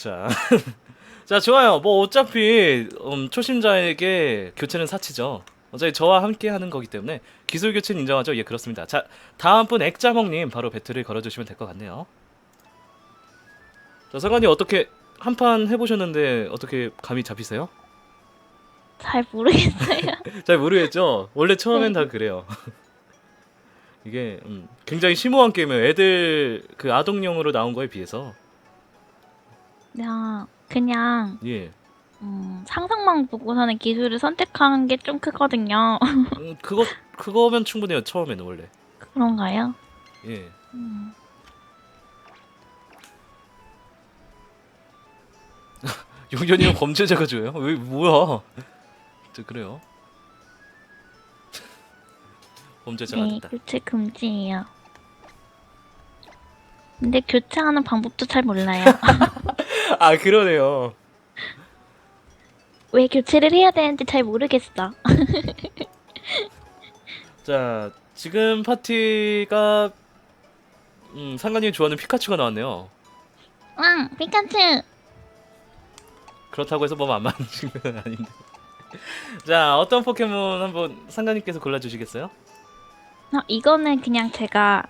자, 자 좋아요. 뭐 어차피 음, 초심자에게 교체는 사치죠. 어차피 저와 함께 하는 거기 때문에 기술 교체는 인정하죠. 예, 그렇습니다. 자, 다음 분 액자먹님 바로 배틀을 걸어주시면 될 것 같네요. 자, 상관님 어떻게 한 판 해보셨는데 어떻게 감이 잡히세요? 잘 모르겠어요. 잘 모르겠죠. 원래 처음엔 네. 다 그래요. 이게 음, 굉장히 심오한 게임이에요. 애들 그 아동용으로 나온 거에 비해서 그냥 그냥 예. 음, 상상만 보고서는 기술을 선택하는 게 좀 크거든요. 음, 그거 그거면 충분해요. 처음에는 원래. 그런가요? 예. 음, 용현이 형 범죄자가 줘요? 왜 뭐야? 저 그래요. 범죄자가 네, 된다. 교체 금지예요. 근데 교체하는 방법도 잘 몰라요. 아 그러네요. 왜 교체를 해야 되는지 잘 모르겠어. 자 지금 파티가 음, 상관님 좋아하는 피카츄가 나왔네요. 응, 피카츄. 그렇다고 해서 뭐 만만한 건 아닌데. 자 어떤 포켓몬 한번 상관님께서 골라주시겠어요? 어, 이거는 그냥 제가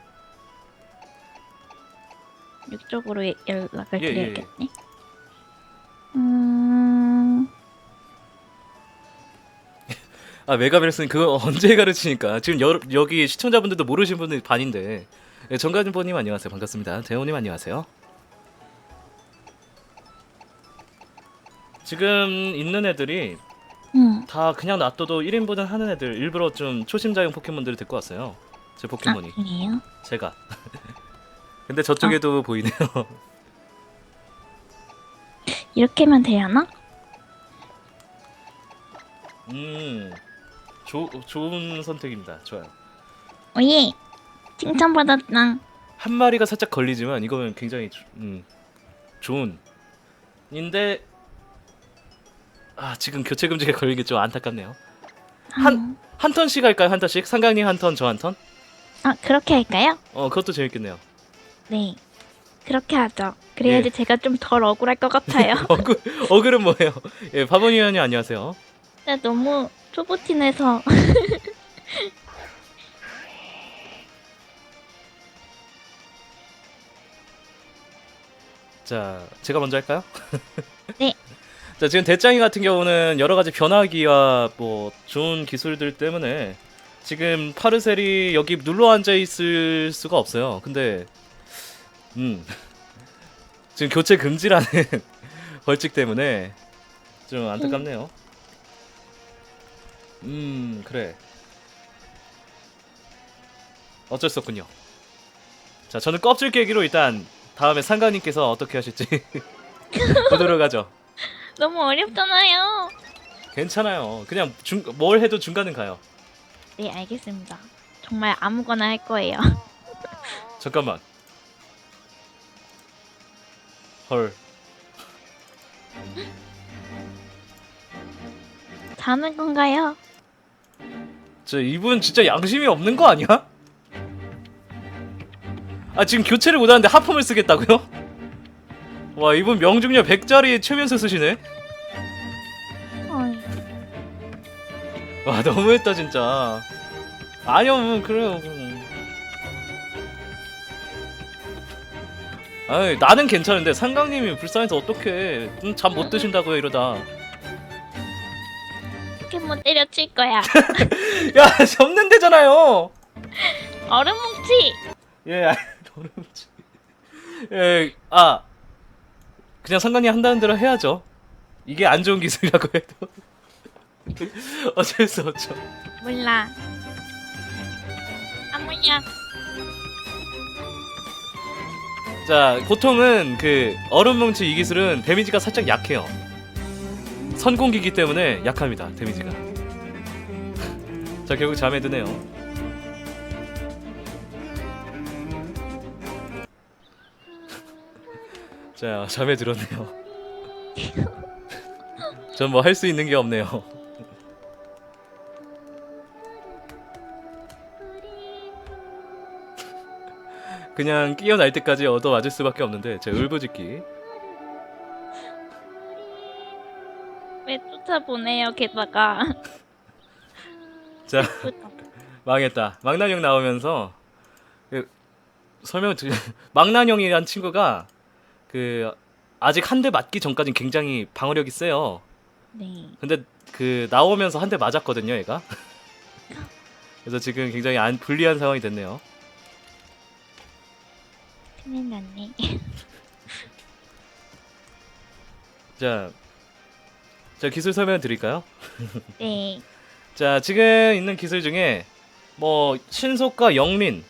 이쪽으로 예- 연락을 예, 예, 드려야겠네. 아 메가벨스는 그거 언제 가르치니까. 지금 여, 여기 시청자분들도 모르시는 분들이 반인데. 네, 정가진보님 안녕하세요. 반갑습니다. 대호님 안녕하세요. 지금 있는 애들이 음, 다 그냥 놔둬도 1인분은 하는 애들 일부러 좀 초심자용 포켓몬들을 데리고 왔어요. 제 아, 포켓몬이. 그래요? 제가. 근데 저쪽에도 보이네요. 이렇게 하면 되려나? 음 조, 좋은 선택입니다 좋아요 오예! 칭찬받았다. 한 마리가 살짝 걸리지만 이거는 굉장히 조- 음, 좋은 인데 아 지금 교체 금지가 게좀 안타깝네요. 한- 음, 한 턴씩 할까요? 한 턴씩? 상강님 한 턴, 저 한 턴? 아, 그렇게 할까요? 어 그것도 재밌겠네요. 네. 그렇게 하죠. 그래야지 제가 좀 덜 억울할 것 같아요. 어글 어글은 뭐예요? 예, 바보니 의원님 안녕하세요. 근데 너무 초보틴해서 자, 제가 먼저 할까요? 네. 자, 지금 대짱이 같은 경우는 여러 가지 변화기와 뭐 좋은 기술들 때문에 지금 파르셀이 여기 눌러 앉아 있을 수가 없어요. 근데 음. 지금 교체 금지라는 벌칙 때문에 좀 안타깝네요. 음, 그래. 어쩔 수 없군요. 자, 저는 껍질 깨기로 일단 다음에 상가님께서 어떻게 하실지 보도록 하죠. 너무 어렵잖아요. 괜찮아요. 그냥 중, 뭘 해도 중간은 가요. 네, 알겠습니다. 정말 아무거나 할 거예요. 잠깐만. 헐. 자는 건가요? 저 이분 진짜 양심이 없는 거 아니야? 아 지금 교체를 못하는데 하품을 쓰겠다고요? 와 이분 명중률 100짜리 최면서 쓰시네? 어이, 와 너무했다 진짜 아니요 뭐 그래요 음. 아이 나는 괜찮은데 상강님이 불쌍해서 어떡해 음, 잠못 드신다고요 이러다 포켓몬 때려칠 거야. 야 접는 데잖아요 얼음 뭉치. 예, 아, 어렵지. 예, 아, 그냥 상관님 한다는 대로 해야죠. 이게 안 좋은 기술이라고 해도 어쩔 수 없죠. 몰라. 아무야. 자, 보통은 그 얼음 뭉치 이 기술은 데미지가 살짝 약해요. 선공기기 때문에 약합니다. 데미지가. 자, 결국 잠에 드네요. 자, 잠에 들었네요. 전 뭐 할 수 있는 게 없네요. 그냥 끼어날 때까지 얻어 맞을 수밖에 없는데 제 울부짖기 왜 쫓아보내요 게다가 자 망했다. 망나뇽 나오면서 그 설명 드 망나뇽이란 친구가 그 아직 한 대 맞기 전까진 굉장히 방어력이 세요. 네 근데 그 나오면서 한 대 맞았거든요, 얘가. 그래서 지금 굉장히 안 불리한 상황이 됐네요. 큰일 났네 자, 자 기술 설명 드릴까요? 네 자, 지금 있는 기술 중에 뭐 신속과 영린,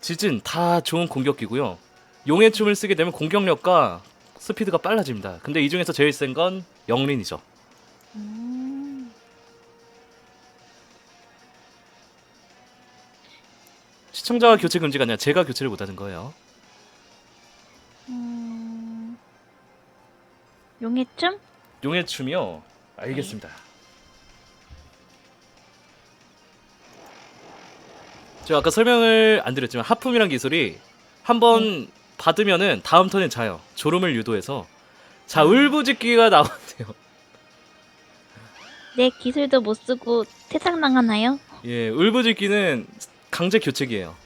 지진 다 좋은 공격기고요. 용의 춤을 쓰게 되면 공격력과 스피드가 빨라집니다. 근데 이 중에서 제일 센 건 영린이죠. 음, 시청자와 교체 금지가 아니라 제가 교체를 못하는 거예요. 음... 용의 춤? 용의 춤이요? 알겠습니다. 제가 아까 설명을 안 드렸지만 하품이란 기술이 한번 받으면은 다음 턴엔 자요. 졸음을 유도해서 자 울부짖기가 나온대요. 내 기술도 못 쓰고 퇴장 당하나요? 예, 울부짖기는 강제 교체기예요.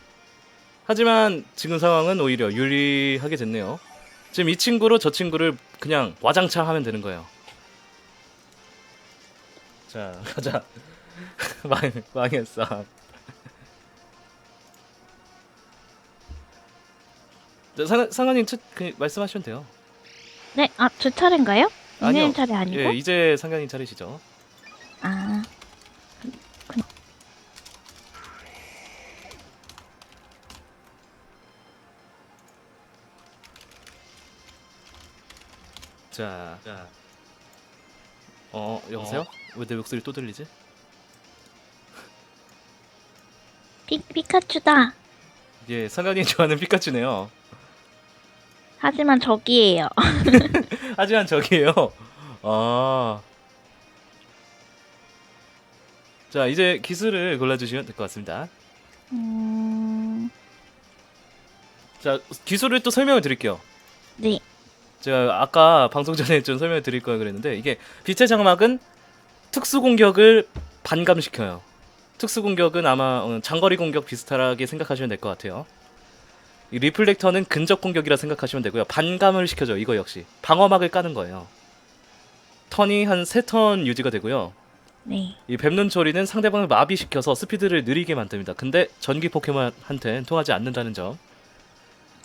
하지만 지금 상황은 오히려 유리하게 됐네요. 지금 이 친구로 저 친구를 그냥 와장창 하면 되는 거예요. 자, 가자. 망, 망했어. 자, 상, 상관님 첫, 그, 말씀하시면 돼요. 네, 아, 저 차례인가요? 아니요. 차례 아니고? 예, 이제 상관님 차례시죠. 아, 자, 자. 어, 여보세요? 왜 내 목소리 또 들리지? 피, 피카츄다. 예, 상관님 좋아하는 피카츄네요. 하지만 저기예요. 하지만 저기요. 아. 자, 이제 기술을 골라주시면 될 것 같습니다. 음, 자, 기술을 또 설명을 드릴게요. 네. 제가 아까 방송 전에 좀 설명을 드릴 걸 그랬는데, 이게 빛의 장막은 특수 공격을 반감시켜요. 특수 공격은 아마 어, 장거리 공격 비슷하게 생각하시면 될 것 같아요. 이 리플렉터는 근접 공격이라 생각하시면 되고요. 반감을 시켜줘, 이거 역시. 방어막을 까는 거예요. 턴이 한 세 턴 유지가 되고요. 네. 이 뱀눈 처리는 상대방을 마비시켜서 스피드를 느리게 만듭니다. 근데 전기 포켓몬한테는 통하지 않는다는 점.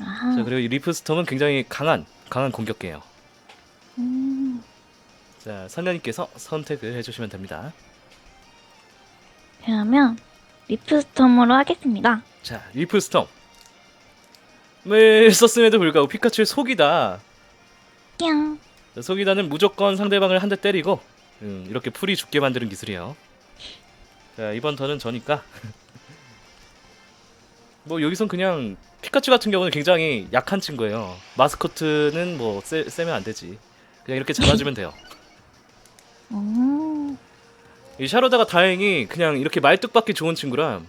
아하. 자 그리고 이 리프 스톰은 굉장히 강한 강한 공격기예요. 음, 자 선녀님께서 선택을 해주시면 됩니다. 그러면 리프스톰으로 하겠습니다. 자 리프 스톰. 을 썼음에도 불구하고 피카츄의 속이다. 냥. 자, 속이다는 무조건 상대방을 한 대 때리고 음, 이렇게 풀이 죽게 만드는 기술이에요. 자 이번 턴은 저니까 뭐 여기선 그냥 피카츄 같은 경우는 굉장히 약한 친구예요. 마스코트는 뭐 세, 세면 안 되지. 그냥 이렇게 잡아주면 돼요. 오, 이 샤로다가 다행히 그냥 이렇게 말뚝박기 좋은 친구라.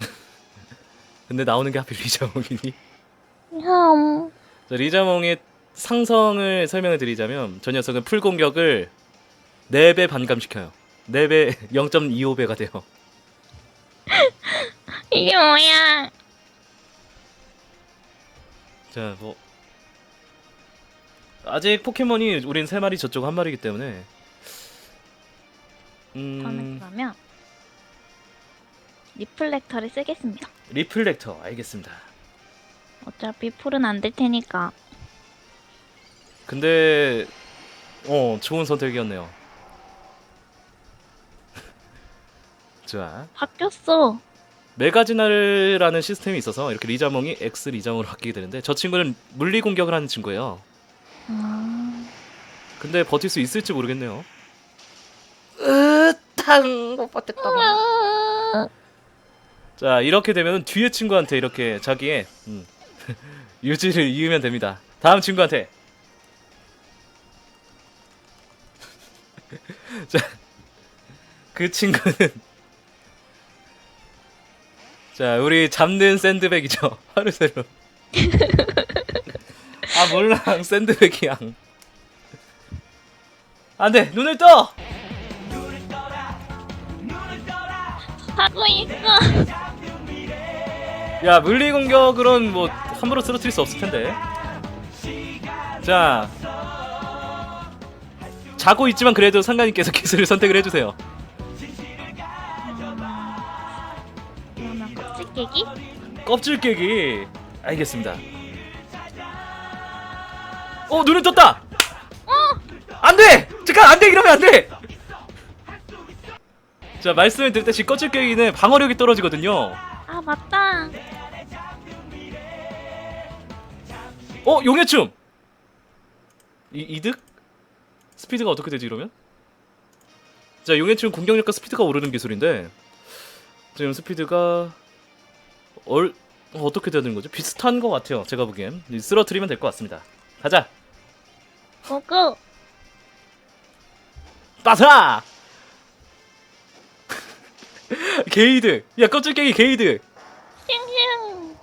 근데 나오는 게 하필 리자몽이니. 흠. 자, 리자몽의 상성을 설명해 드리자면 저 녀석은 풀 공격을 4배 반감시켜요. 4배 0.25배가 돼요. 이게 뭐야? 자, 뭐 아직 포켓몬이 우린 세 마리 저쪽 한 마리이기 때문에 저는 음, 그러면 리플렉터를 쓰겠습니다. 리플렉터 알겠습니다. 어차피 풀은 안 될 테니까. 근데 어 좋은 선택이었네요. 좋아. 바뀌었어. 메가지나르라는 시스템이 있어서 이렇게 리자몽이 X 리자몽으로 바뀌게 되는데 저 친구는 물리 공격을 하는 친구예요. 아, 근데 버틸 수 있을지 모르겠네요. 으탕 못 버텼다. 아, 자 이렇게 되면 뒤에 친구한테 이렇게 자기의 음, 유지를 이으면 됩니다. 다음 친구한테. 자, 그 친구는 자 우리 잡는 샌드백이죠 하루세로. 아 몰랑 샌드백이양. 안돼 눈을 떠. 하고 있어. 야 물리 공격으론 뭐 함부로 쓰러뜨릴 수 없을 텐데. 자 자고 있지만 그래도 상관님께서 기술을 선택을 해 주세요. 깨기? 껍질 깨기. 알겠습니다. 어 눈을 떴다. 안 돼. 잠깐 안 돼 이러면 안 돼. 자 말씀을 드릴 때 껍질 깨기는 방어력이 떨어지거든요. 아 맞다. 어 용의 춤. 이 이득? 스피드가 어떻게 되지 이러면? 자 용의 춤 공격력과 스피드가 오르는 기술인데 지금 스피드가 얼 어, 어떻게 되는 거죠? 비슷한 것 같아요. 제가 보기엔 이 쓰러뜨리면 될 것 같습니다. 가자. 고고. 빠사. 게이드. 야 껍질 깨기 게이드. 슝슝.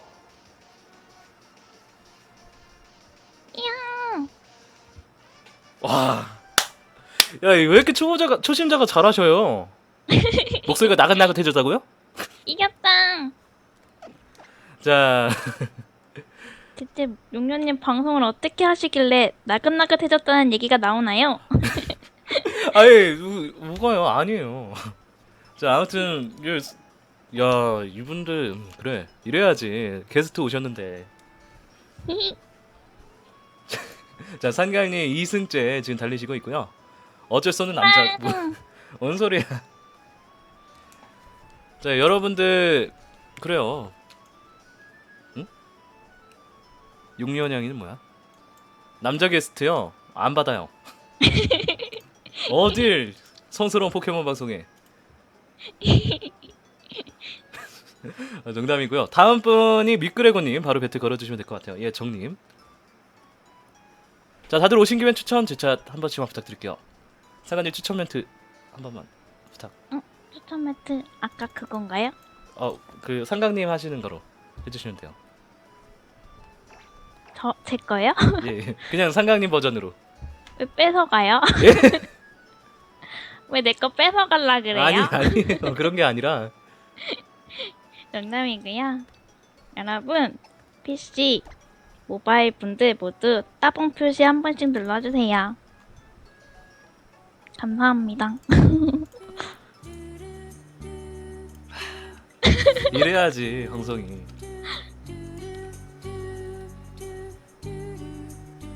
이야. 와. 야, 왜 이렇게 초보자가 초심자가 잘하셔요? 목소리가 나긋나긋해졌다고요? 이겼다. 자, 대체 용녀님 방송을 어떻게 하시길래 나긋나긋해졌다는 얘기가 나오나요? 아예 뭐가요? 아니에요. 자, 아무튼 이- 야, 이분들 음, 그래 이래야지 게스트 오셨는데. 자, 산강님 2승째 지금 달리시고 있고요. 어쩔 수 없는 남자. 뭐, 뭔 소리야? 자, 여러분들 그래요. 육리원양이는 뭐야? 남자 게스트요? 안 받아요. 어딜 성스러운 포켓몬 방송에? 아, 농담이고요. 다음 분이 미끄레고님 바로 배트 걸어주시면 될 것 같아요. 예, 정님. 자, 다들 오신 김에 추천 제차 한 번씩만 부탁드릴게요. 사관님 추천 멘트 한 번만 부탁. 추천 매트 아까 그건가요? 어, 그 상강님 하시는 거로 해주시면 돼요. 저 제 거요? 예, 예. 그냥 상강님 버전으로. 왜 뺏어가요? 예? 왜내 거 뺏어갈라 그래요? 아니 아니에요. 그런 게 아니라. 농담이고요. 여러분 PC 모바일 분들 모두 따봉 표시 한 번씩 눌러주세요. 감사합니다. 이래야지 방송이.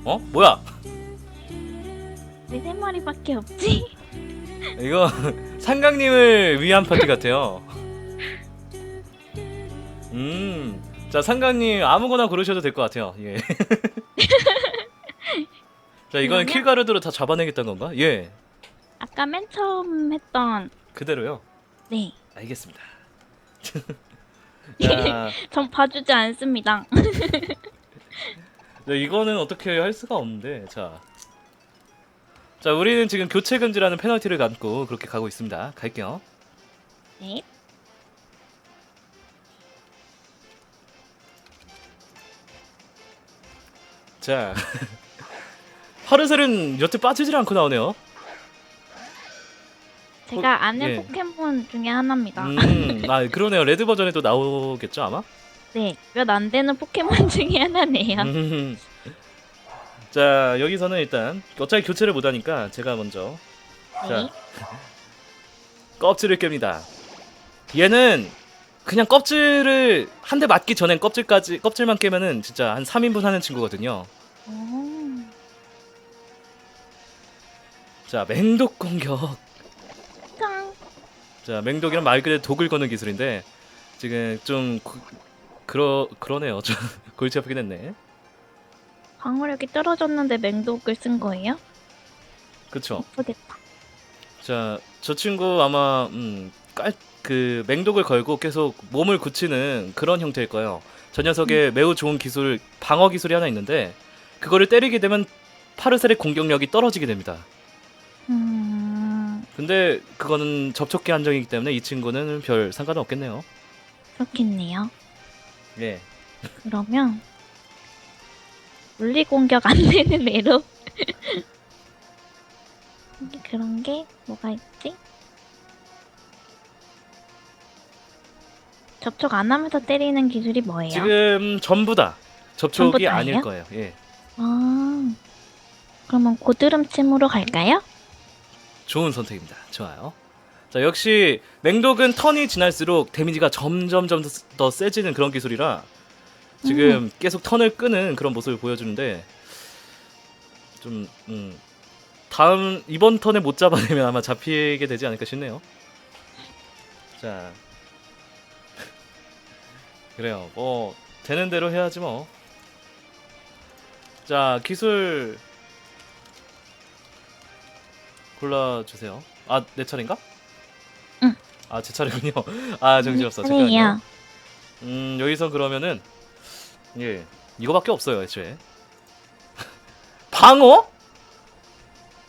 어? 뭐야? 왜 세 마리밖에 없지? 이거 상강님을 위한 파티 같아요. 음, 자 상강님 아무거나 고르셔도 될 것 같아요. 예. 자 그러면? 킬가르드로 다 잡아내겠다는 건가? 예, 아까 맨 처음 했던 그대로요. 네, 알겠습니다. 자, 전 봐주지 않습니다. 네, 이거는 어떻게 할 수가 없는데 자. 자, 우리는 지금 교체 금지라는 페널티를 감고 그렇게 가고 있습니다. 갈게요. 네, 자, 하르셀은 여태 빠지질 않고 나오네요. 제가 아는 예. 포켓몬 중에 하나입니다. 음, 아 그러네요. 레드 버전에도 나오겠죠 아마. 네, 몇 안 되는 포켓몬 중에 하나네요. 음. 자, 여기서는 일단 어차피 교체를 못하니까 제가 먼저 자, 네, 껍질을 깹니다. 얘는 그냥 껍질을 한 대 맞기 전엔 껍질까지 껍질만 깨면은 진짜 한 3인분 하는 친구거든요. 오, 자, 맹독 공격. 짱. 자, 맹독이란 말 그대로 독을 거는 기술인데 지금 좀 그, 그러 그러네요. 좀 골치 아프긴 했네. 방어력이 떨어졌는데 맹독을 쓴 거예요? 그쵸? 예쁘겠다. 자, 저 친구 아마 음, 깔, 그 맹독을 걸고 계속 몸을 굳히는 그런 형태일 거예요. 저 녀석의 매우 좋은 기술, 방어 기술이 하나 있는데 그거를 때리게 되면 파르셀의 공격력이 떨어지게 됩니다. 음, 근데 그거는 접촉기 한정이기 때문에 이 친구는 별 상관은 없겠네요. 그렇겠네요. 예. 그러면 물리 공격 안 되는 애로. 그런 게 뭐가 있지? 접촉 안 하면서 때리는 기술이 뭐예요? 지금 전부 다 전부 접촉이 다예요? 아닐 거예요. 예. 아, 그러면 고드름 침으로 갈까요? 좋은 선택입니다. 좋아요. 자, 역시 맹독은 턴이 지날수록 데미지가 점점점 더, 더 세지는 그런 기술이라 지금 계속 턴을 끄는 그런 모습을 보여주는데 좀 음, 다음 이번 턴에 못 잡아내면 아마 잡히게 되지 않을까 싶네요. 자, 그래요. 뭐 되는 대로 해야지 뭐. 자, 기술 골라 주세요. 아, 내 차례인가? 응. 아, 제 차례군요. 아, 정신없어. 잠깐만요. 음, 여기서 그러면은 예, 이거밖에 없어요, 애초에. 방어?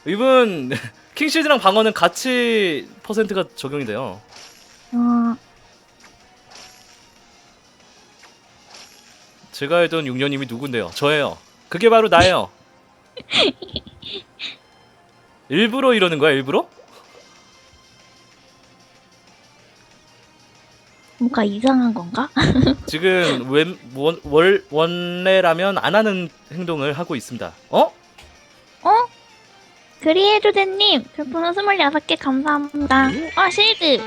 이분 킹실드랑 방어는 같이 퍼센트가 적용이 돼요. 어, 제가 알던 6년님이 누군데요? 저예요. 그게 바로 나예요. 일부러 이러는 거야, 일부러? 뭔가 이상한 건가? 지금 웬, 원, 월, 원래라면 안 하는 행동을 하고 있습니다. 어? 어? 그리해주제님, 별풍선 26개 감사합니다. 어, 실드!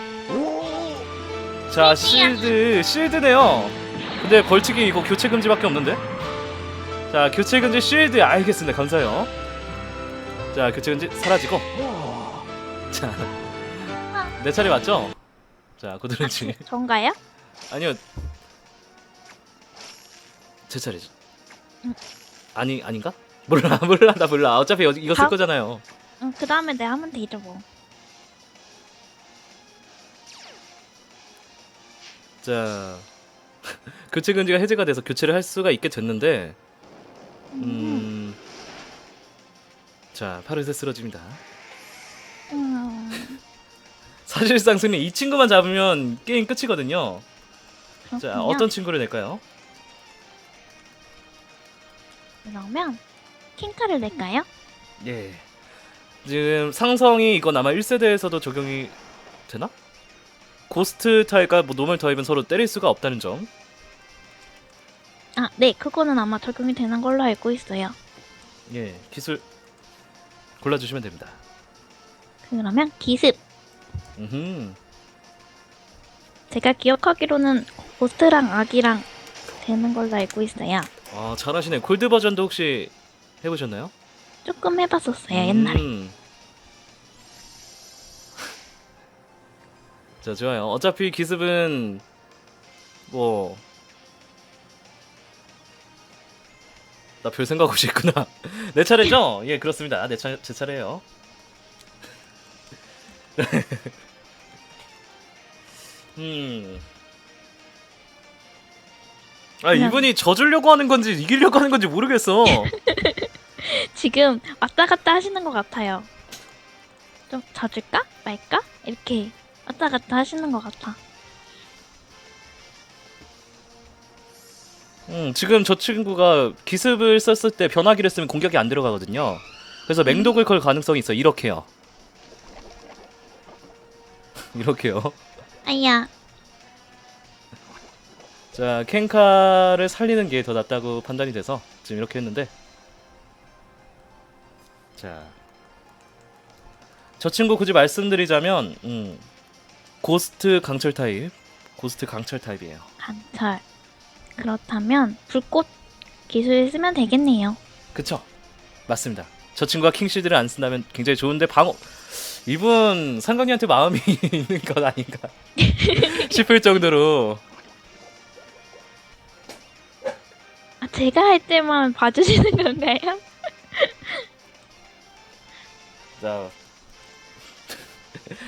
자, 실드, 실드네요. 근데 벌칙이 이거 교체 금지밖에 없는데? 자, 교체 금지 실드 알겠습니다. 감사해요. 자, 교체 금지 사라지고. 자, 내 차례 맞죠? 자, 고드름치. 전가요? 아니요. 제 차례죠. 응. 아니, 아닌가? 몰라, 몰라, 나 몰라. 어차피 여- 이거 쓸 다음- 거잖아요. 응, 그 다음에 내가 하면 되죠, 뭐. 자, 교체 금지가 해제가 돼서 교체를 할 수가 있게 됐는데, 음. 음, 자, 파르세 쓰러집니다. 음, 사실상 승리 이 친구만 잡으면 게임 끝이거든요. 자, 그렇군요. 어떤 친구를 낼까요? 그러면, 킹카를 낼까요? 예. 지금 상성이 이건 아마 1세대에서도 적용이 되나? 고스트 타입과 뭐 노멀 타입은 서로 때릴 수가 없다는 점. 아, 네, 그거는 아마 적용이 되는 걸로 알고 있어요. 예, 기술 골라주시면 됩니다. 그러면 기습. 음, 제가 기억하기로는 고스트랑 악이랑 되는 걸로 알고 있어요. 아 잘하시네. 골드 버전도 혹시 해보셨나요? 조금 해봤었어요, 옛날에. 음. 자 좋아요. 어차피 기습은 뭐. 나 별 생각 없이 했구나. 내 차례죠? 예, 그렇습니다. 내 차, 제 차례예요. 음. 아, 그냥- 이분이 져주려고 하는 건지 이기려고 하는 건지 모르겠어. 지금 왔다 갔다 하시는 것 같아요. 좀 져줄까? 말까? 이렇게 왔다 갔다 하시는 것 같아. 음, 지금 저 친구가 기습을 썼을 때 변화기를 쓰면 공격이 안 들어가거든요. 그래서 맹독을 걸 가능성이 있어. 이렇게요. 이렇게요. 아야, 자, 켄카를 살리는 게 더 낫다고 판단이 돼서 지금 이렇게 했는데. 자. 저 친구 굳이 말씀드리자면, 음, 고스트 강철 타입. 고스트 강철 타입이에요. 강철. 그렇다면 불꽃 기술 쓰면 되겠네요. 그쵸? 맞습니다. 저 친구가 킹실드를 안 쓴다면 굉장히 좋은데 방어 이분 상강이한테 마음이 있는 것 아닌가 싶을 정도로 아, 제가 할 때만 봐주시는 건가요? 자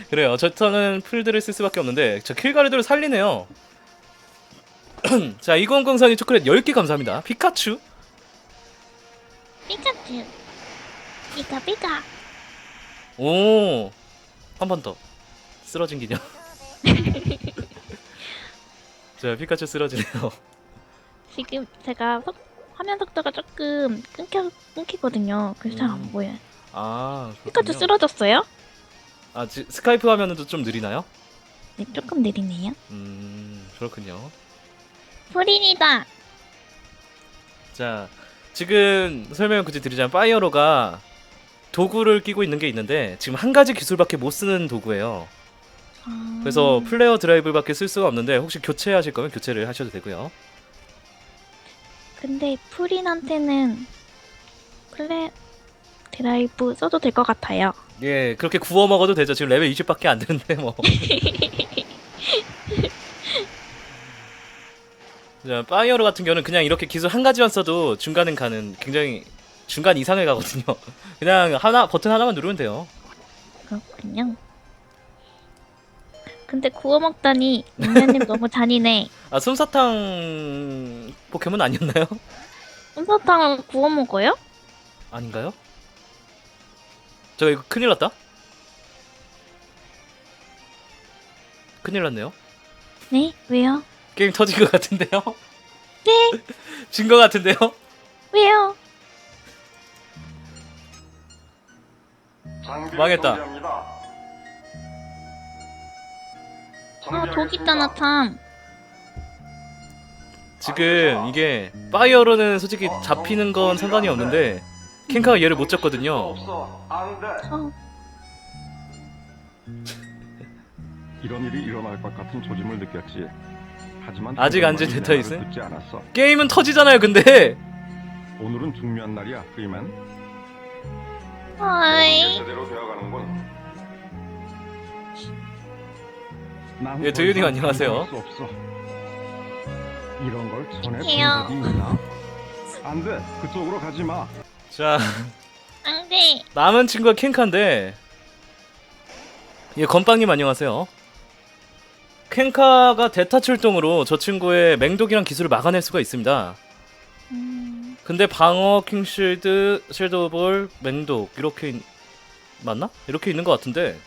그래요. 저 턴은 풀드를 쓸 수밖에 없는데 저 킬가르드를 살리네요. 자 2004님 초콜릿 10개 감사합니다. 피카츄 피카츄. 피카 피카. 오 한 번 더 쓰러진 기념. 자 피카츄 쓰러지네요. 지금 제가 속 화면 속도가 조금 끊겨 끊기거든요. 그래서 잘 안 음. 보여요. 아 그렇군요. 쓰러졌어요? 아 지, 스카이프 화면도 좀 느리나요? 네, 조금 느리네요. 음 그렇군요. 프린이다. 자 지금 설명을 굳이 드리자면 파이어로가 도구를 끼고 있는 게 있는데 지금 한 가지 기술밖에 못 쓰는 도구예요. 아... 그래서 플레이어 드라이브밖에 쓸 수가 없는데 혹시 교체하실 거면 교체를 하셔도 되고요. 근데 프린한테는 플레 드라이브 써도 될 것 같아요. 예, 그렇게 구워 먹어도 되죠. 지금 레벨 20밖에 안 되는데 뭐. 자, 파이어로 같은 경우는 그냥 이렇게 기술 한 가지만 써도 중간은 가는 굉장히 중간 이상을 가거든요. 그냥 하나 버튼 하나만 누르면 돼요. 그렇군요. 근데 구워 먹다니 인간님 너무 잔인해. 아, 솜사탕 포켓몬 아니었나요? 솜사탕을 구워 먹어요? 아닌가요? 저 이거 큰일 났다. 큰일 났네요. 네? 왜요? 게임 터진 것 같은데요? 네? 진 것 같은데요? 왜요? 망했다. 아, 독 있잖아, 참. 지금 이게 파이어로는 솔직히 잡히는 건 상관이 없는데 켄카가 얘를 못 잡거든요. 어, 이런 일이 일어날 것 같은 조짐을 느꼈지. 하지만 아직 안 당분간 진이 데이터이스? 말을 듣지 않았어. 게임은 터지잖아요, 근데. 오늘은 중요한 날이야, 프리맨. 어이. 제대로 되어가는군. 난 예, 더 도윤이 안녕하세요. 감당할 수 없어. 이런 걸 전에 본 해요. 적이 있나? 안 돼, 그쪽으로 가지 마. 자, 안 돼. 남은 친구가 켄카인데 예, 건빵님 안녕하세요. 켄카가 대타 출동으로 저 친구의 맹독이란 기술을 막아낼 수가 있습니다. 음, 근데 방어, 킹실드, 섀도우볼, 맹독 이렇게 있- 맞나? 이렇게 있는 것 같은데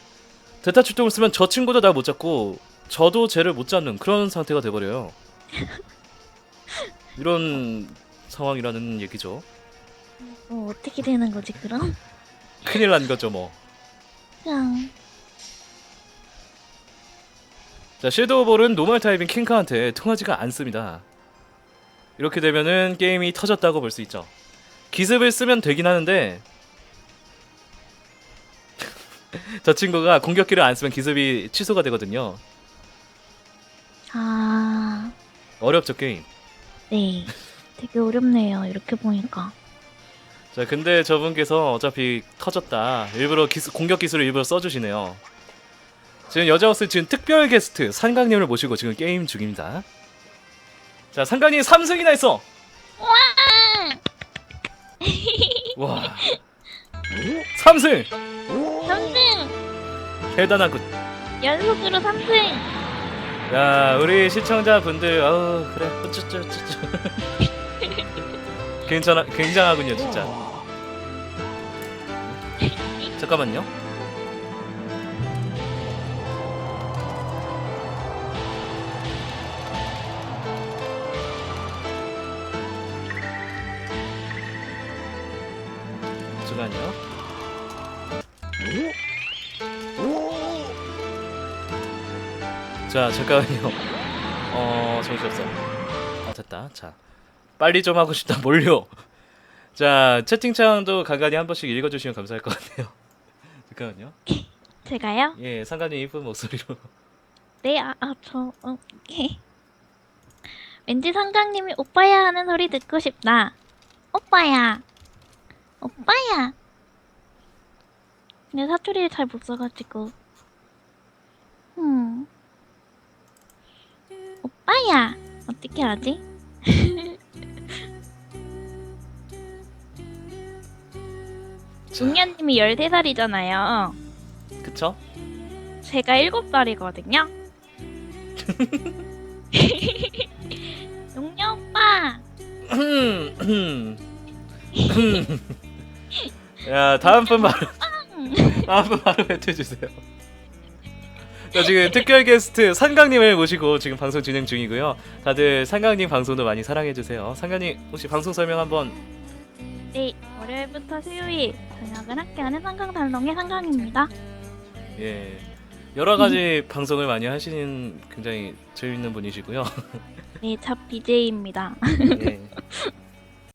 대타 출동을 쓰면 저 친구도 날 못 잡고 저도 쟤를 못 잡는 그런 상태가 돼버려요. 이런 상황이라는 얘기죠. 뭐 어떻게 되는 거지, 그럼? 큰일 난 거죠 뭐. 그냥. 자 섀도우볼은 노멀 타입인 킹카한테 통하지가 않습니다. 이렇게 되면은 게임이 터졌다고 볼 수 있죠. 기습을 쓰면 되긴 하는데 저 친구가 공격기를 안 쓰면 기습이 취소가 되거든요. 아, 어렵죠 게임. 네. 되게 어렵네요, 이렇게 보니까. 자 근데 저분께서 어차피 터졌다. 일부러 기술, 공격 기술을 일부러 써주시네요. 지금 여자호스 지금 특별 게스트 산강님을 모시고 지금 게임 중입니다. 자 산강님 3승이나 했어. 와. 3승! 3등! 대단하군. 연속으로 3등! 야, 우리 시청자분들, 어우, 그래, 우쭈쭈쭈쭈. 괜찮아, 굉장하군요, 진짜. 잠깐만요. 잠깐만요. 자, 잠깐만요. 어, 정신없어. 아, 됐다. 자, 빨리 좀 하고 싶다. 몰려. 자, 채팅창도 간간히 한 번씩 읽어주시면 감사할 것 같네요. 잠깐만요. 제가요? 예, 상관님 이쁜 목소리로. 네, 아, 아, 저, 어, 예. 왠지 상강님이 오빠야 하는 소리 듣고 싶다. 오빠야. 오빠야. 근데 사투리를 잘 못 써가지고. 음. 오빠야. 어떻게 하지? 중년님이 13살이잖아요. 그쵸? 제가 7살이거든요. 용녀 오빠. 야, 다음 분 바로, 다음 분 바로 뱉어주세요. 자, 지금 특별 게스트 상강님을 모시고 지금 방송 진행 중이고요. 다들 상강님 방송도 많이 사랑해 주세요. 상강님 혹시 방송 설명 한번 네, 월요일부터 수요일 저녁을 함께하는 상강달롱의 상강입니다. 예 여러 가지 방송을 많이 하시는 굉장히 재밌는 분이시고요. 네, 잡 BJ입니다. 예.